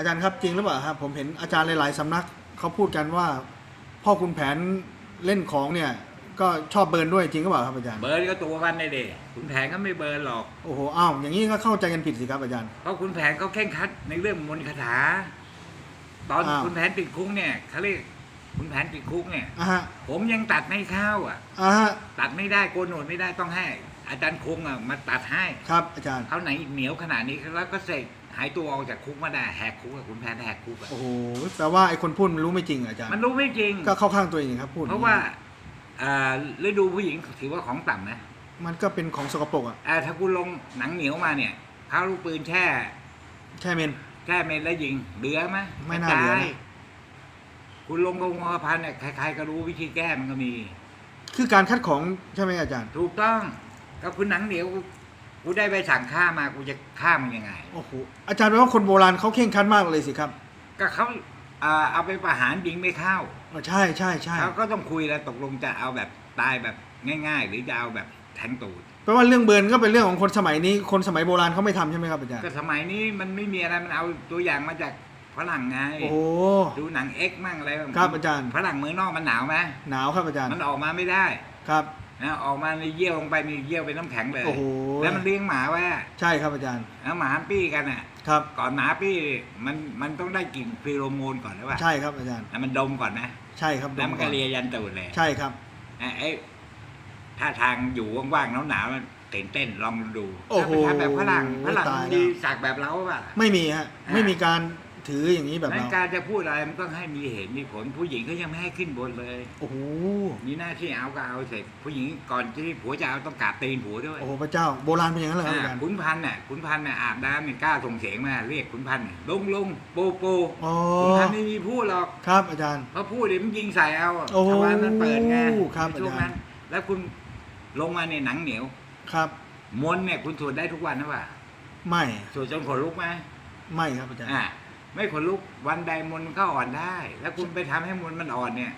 อาจารย์ครับจริงหรือเปล่าครับผมเห็นอาจารย์หลายๆสำนักเขาพูดกันว่า พ่อคุณแผนเล่นของเนี่ย ก็ชอบเบิร์นด้วยจริงหรือเปล่าครับอาจารย์เบิร์นก็ตัววันเลยเด็ขุนแผนก็ไม่เบิร์นหรอกโอ้โหอ้าวอย่างนี้ก็เข้าใจกันผิดสิครับอาจารย์เพราะขุนแผนเขาแข่งขัดในเรื่องมนต์คาถา ตอนอ้าวขุนแผนติดคุกเนี่ยเขาเรียกขุนแผนติดคุกเนี่ย อะฮะผมยังตัดไม่เข้าอะ อะฮะตัดไม่ได้โกนหนวดไม่ได้ต้องให้ อาจารย์คงอะมาตัดให้ ครับอาจารย์ เขาไหนเหนียวขนาดนี้แล้วก็เสก หายตัวออกจากคุกมาได้แหกคุกอะขุนแผนแหกคุกอะโอ้โหแปลว่าไอ้คนพูดมันรู้ไม่จริงอาจารย์ มันรู้ไม่จริง ก็เข้าข้างตัวเองครับพูดเพราะว่าอ่าฤดูผู้หญิงถือว่าของต่ำนะมันก็เป็นของสกปรกอะอ่าถ้าคุณลงหนังเหนียวมาเนี่ยเขาเอาลูกปืนแช่ใช่เมนแช่เมนแล้วยิงเหลือไหมไม่น่าเหลือนะกระจยคุณลงกงอพันเนี่ยใครๆก็รู้วิธีแก้มันก็มี คือการคัดของใช่ไหมอาจารย์ ถูกต้องก็คุณหนังเหนียว กูได้ใบสั่งฆ่ามากูจะฆ่ามันยังไง โอ้โหอาจารย์แปลว่าคนโบราณเขาเข่งครัดมากเลยสิครับก็เขาอ่าเอาไปประหารยิงไม่เข้าอ๋อใช่ใช่ใช่เขาก็ต้องคุยแล้วตกลงจะเอาแบบตายแบบง่าย ๆ หรือจะเอาแบบแทงตูดแปลว่าเรื่องเบิร์นก็เป็นเรื่องของคนสมัยนี้ คนสมัยโบราณเขาไม่ทำใช่ไหมครับอาจารย์ ก็สมัยนี้มันไม่มีอะไรมันเอาตัวอย่างมาจากฝรั่งไงโอ้โห ดูหนังเอ็กมั่งอะไรบ้งครับอาจารย์ ฝรั่งเมืองนอกมันหนาวไหมหนาวครับอาจารย์ มันออกมาไม่ได้ ครับ นะออกมาในเยี่ยวลงไปในเยี่ยวเป็นน้ำแข็งเลยโอ้โห แล้วมันเลี้ยงหมาไว้อะใช่ครับอาจารย์แล้วหมาปี้กันอะ ครับ ก่อนหมาปี้มันมันต้องได้กลิ่นฟีโรโมนก่อนหรือเปล่าใช่ครับอาจารย์ แล้วมันดมก่อนนะใช่ครับแล้วมันก็ดมเลียยันตูดเลยใช่ครับไอ้ไอ้ถ้าทางอยู่ว่างๆหนาวๆมันตื่นเต้นลองดูโอ้โหถ้าไปทำแบบฝรั่งฝรั่งตายมันแล้ว ดีสักแบบเราป่ะ ไม่มีฮะอ่าไม่มีการ ถืออย่างนี้แบบนั้นเราการจะพูดอะไรมันต้องให้มีเหตุมีผล ผู้หญิงก็ยังไม่ให้ขึ้นบนเลย โอ้โหมีหน้าที่เอาก็เอาเสร็จผู้หญิงก่อนที่ผัวจะเอาต้องกราบตีนผัวด้วยโอ้โหพระเจ้าโบราณเป็นอย่างนั้นเลยครับอาจารย์ขุนพันธ์น่ะขุนพันธ์น่ะอาบน้ำเนี่ยกล้าส่งเสียงมาเรียกขุนพันธ์ลงลงโปโปโอ้ขุนพันธ์ไม่มีพูดหรอกครับอาจารย์เพราะพูดเดี๋ยวมันยิงใส่เอาโอ้ชาวบ้านมันเปิดไงครับในช่วงอาจารย์นั้นแล้วคุณลงมาในยหนังเหนียวครับมนต์เนี่ยคุณสวดได้ทุกวันนะวะไม่สวดจนขนลุกไหมไม่ครับอาจารย์อ่า ไม่ขนลุกวันใดมนต์มันก็อ่อนได้ แล้วคุณไปทำให้มนต์มันอ่อนเนี่ย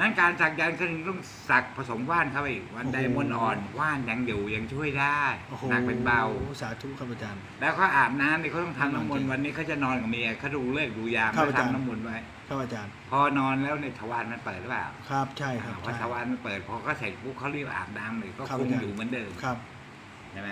นั้นการสักยันต์ก็ถึงต้องสักผสมว่านเข้าไปอีกวันใดมนต์อ่อนว่านยังอยู่ยังช่วยได้โอ้โหหนักเป็นเบาสาธุครับอาจารย์แล้วเขาอาบน้ำเนี่ยเขาต้องทำน้ำมนต์วันนี้เขาจะนอนกับเมียเขาดูเลิกษ์ดูยามครับแล้วอาจารย์ทำน้ำมนต์ไว้ครับอาจารย์ พอนอนแล้วในยทวารมันเปิดหรือเปล่าครับใช่ครับอ่าพอใช่ทวารมันเปิดพอก็เสร็จปุ๊บเขาเรียกว่าอาบน้ำเลยก็ครับคงอาจารย์อยู่เหมือนเดิมครับใช่ไหม